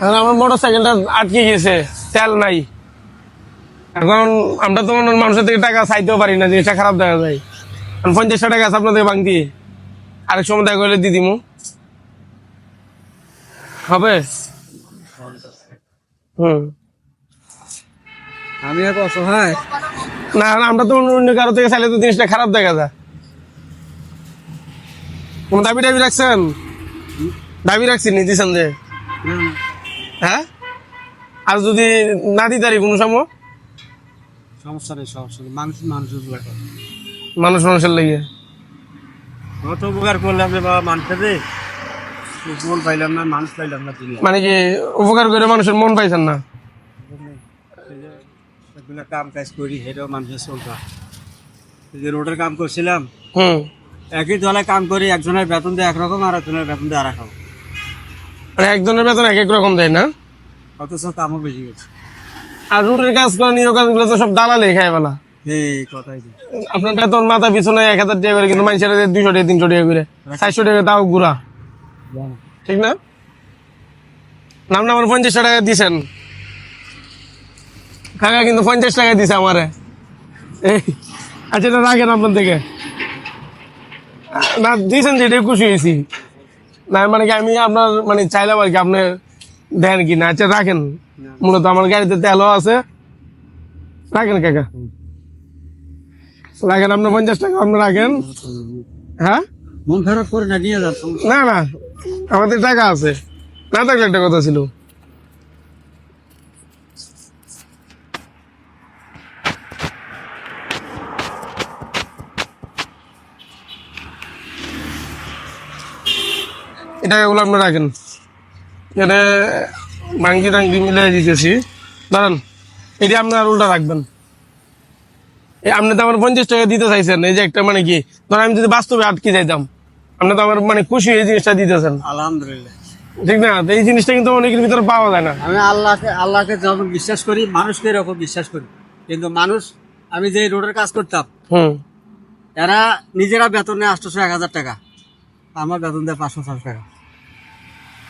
এখন আমার মোটর সাইকেলটা আটকে গেছে তেল নাই। এখন আমরা তো অন্য মানুষের থেকে টাকা চাইতেও পারি না জিনিসটা খারাপ দেখা যায়। পঞ্চাশটা টাকা আছে আপনাদের ভাঙতি আরেক সময় দেখা করলে দিদিমু হবে? হুম। আমি এক অসহায় না না, আমরা তো অন্য কারও থেকে চাইলে তো জিনিসটা খারাপ দেখা যায়। কোন দাবি দাবি রাখছেন দাবি রাখছি নি দিছেন যে? হ্যাঁ? আর যদি না দিতে পারি কোনো সময়? সমস্যা নেই সমস্যা নেই। মানুষ মানুষের উপকার মানুষ মানুষের লেগে। কত উপকার করলাম রে বাবা মানুষের রে মন পাইলাম না মানুষ পাইলাম না মানে কি উপকার করে মানুষের মন পাইছেন না? কাম কাজ করি হেরেও মানুষের চলতা যে রোডের কাম করছিলাম হুম। একই দলে কাম করি একজনের বেতন দেয় একরকম আর একজনের বেতন দেয় আর এক রকম। মানে একজনের বেতন এক এক রকম দেয় না? অথচ কামও বেশি গেছে। আর রুটের কাজ করে কাজগুলো তো সব দালালে খায় বেলা। আপনার বেতন মাথা পিছনে এক হাজার টাকা করে কিন্তু মানুষের দুইশো টাকা তিনশো টাকা করে। চারশো টাকা ঘুরা ঠিক না? নাম আমার পঞ্চাশ টাকা দিছেন। কাকা কিন্তু পঞ্চাশ টাকা দিছে আমারে। এই আচ্ছা এটা রাখেন আপনার থেকে। না দিয়েছেন যেটাই খুশি হয়েছি। না মানে আমি আপনার মানে চাইলাম আর কি আপনি দেন কি না আচ্ছা রাখেন। মূলত আমার গাড়িতে তেলও আছে। রাখেন কাকা। রাখেন আপনি পঞ্চাশ টাকা আপনি রাখেন। হ্যাঁ? মন খারাপ করে না নিয়ে না না আমাদের টাকা আছে। না থাকলে একটা কথা ছিল। এটা এগুলো আপনি রাখেন। এটা মাংকি টাঙ্কি মিলাই দিতেছি। দাঁড়ান এটা আপনার উল্টা রাখবেন। এই আপনি তো আমার পঞ্চাশ টাকা দিতে চাইছেন এই যে একটা মানে কি ধর আমি যদি বাস্তবে আটকে যাইতাম আপনি তো আমার মানে খুশি এই জিনিসটা দিতেছেন। আলহামদুলিল্লাহ। ঠিক না? এই জিনিসটা কিন্তু অনেকের ভিতরে পাওয়া যায় না। আমি আল্লাহকে আল্লাহকে যখন বিশ্বাস করি মানুষকে এরকম বিশ্বাস করি। কিন্তু মানুষ আমি যে রোডের কাজ করতাম হুম। এরা নিজেরা বেতনে আটশোশো এক হাজার টাকা। আমার বেতন দেয় পাঁচশো ছশো টাকা।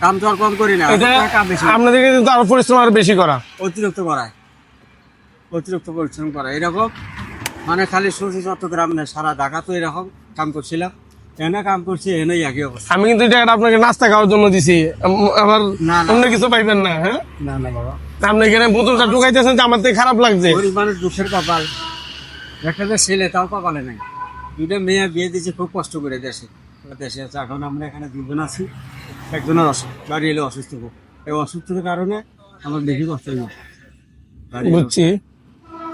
কাম তো আর কম করি না। এটা টাকা বেশি। আপনাদের কিন্তু আরও পরিশ্রম আরও বেশি করা। অতিরিক্ত করায়। অতিরিক্ত পরিশ্রম করা এরকম। মানে খালি সুশি চট্টগ্রাম নেই সারা ঢাকা তো এরকম কাম করছিলাম। এনে কাম করছি এনেই একই অবস্থা। আমি কিন্তু এটা আপনাকে নাস্তা খাওয়ার জন্য দিছি। আবার না, না। অন্য কিছু পাইবেন না হ্যাঁ? না না বাবা। আপনি এখানে বোতলটা ঢুকাইতেছেন যে আমার থেকে খারাপ লাগছে। গরিব মানুষ দুঃখের কপাল। একটা যে ছেলে তাও কপালে নাই। দুটো মেয়ে বিয়ে দিয়েছে খুব কষ্ট করে দেশে। দেশে আছে এখন আমরা এখানে দুজন আছি। একজনের বাড়ি এলে অসুস্থ এই অসুস্থতার কারণে আমার বেশি কষ্ট হইল বুঝছি।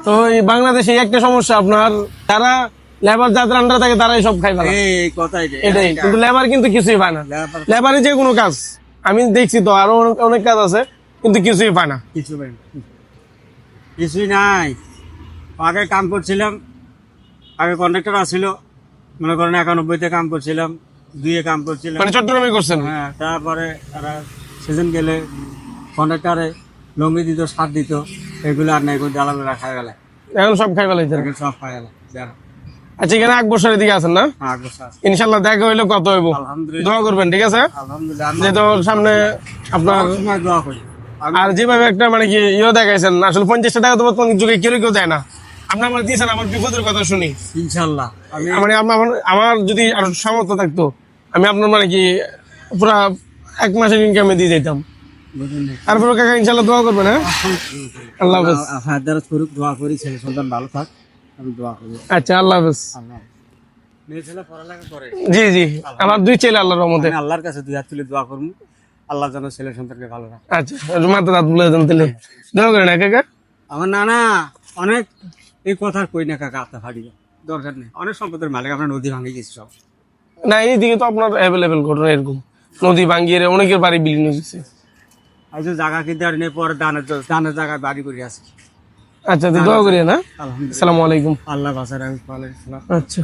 তো এই বাংলাদেশে একটা সমস্যা আপনার তারা লেবার যাদের আন্ডার থাকে তারাই সব খাই এই কথাই এটাই কিন্তু লেবার কিন্তু কিছুই পায় না। লেবার যে কোনো কাজ আমি দেখছি তো আরও অনেক কাজ আছে কিন্তু কিছুই পায় না। কিছু নাই কিছুই নাই। আগে কাম করছিলাম আগে কন্ট্রাক্টর আসছিল মনে করেন একানব্বইতে কাম করছিলাম। দুইয়ে কাম করছিলাম মানে চট্টগ্রামে করছেন? হ্যাঁ তারপরে তারা সিজন গেলে কন্ট্রাক্টারে লঙ্গি দিত সার দিত এগুলো আর নাই করে জ্বালাবেলা খাই গেলে। এখন সব খাই এগুলো সব খাই গেলে আচ্ছা এখানে এক বছরের দিকে আছেন না? হ্যাঁ ইনশাল্লাহ দেখা হইলে কত হইব। দোয়া করবেন ঠিক আছে? যেহেতু সামনে আপনার দোয়া আর যেভাবে একটা মানে কি ইয়ে দেখাইছেন আসলে পঞ্চাশটা টাকা তো বর্তমান যুগে কেউ কেউ দেয় না। আপনি আমার দিয়েছেন আমার বিপদের কথা শুনি। ইনশাল্লাহ আমি মানে আমার আমার যদি আর সামর্থ্য থাকতো আমি আপনার মানে কি পুরা এক মাসের ইনকামে দিয়ে বুঝলেন তারপরে কাকা ইনশাল্লাহ দোয়া করবেন হ্যাঁ? আল্লাহ হাফেজ। দ্বারা করুক দোয়া করি ছেলে সন্তান ভালো থাক আমি দোয়া করি। আচ্ছা আল্লাহ হাফেজ। জি জি আমার দুই ছেলে আল্লাহর রহমতে। আল্লাহর কাছে দুই হাত তুলে দোয়া করব আল্লাহ যেন ছেলে সন্তানকে ভালো রাখে। আচ্ছা মাথা রাত বলে তাহলে। দোয়া করেন হ্যাঁ কাকা? আমার নানা অনেক এই কথা কই না কাকা আপনার ফাড়ি দরকার নেই। অনেক সম্পদের মালিক আপনার নদী ভাঙে গেছে সব। না এইদিকে তো আপনার অ্যাভেলেবেল ঘটনা এরকম। নদী ভাঙিয়ে অনেকের বাড়ি বিলীন হয়ে গেছে। আচ্ছা যে জায়গা কিনতে আর নেই পরে দানের দানের জায়গায় বাড়ি করে আসি আচ্ছা দোয়া করি না আলহামদুলিল্লাহ। আসসালামু আলাইকুম। আল্লাহ বাসার আচ্ছা।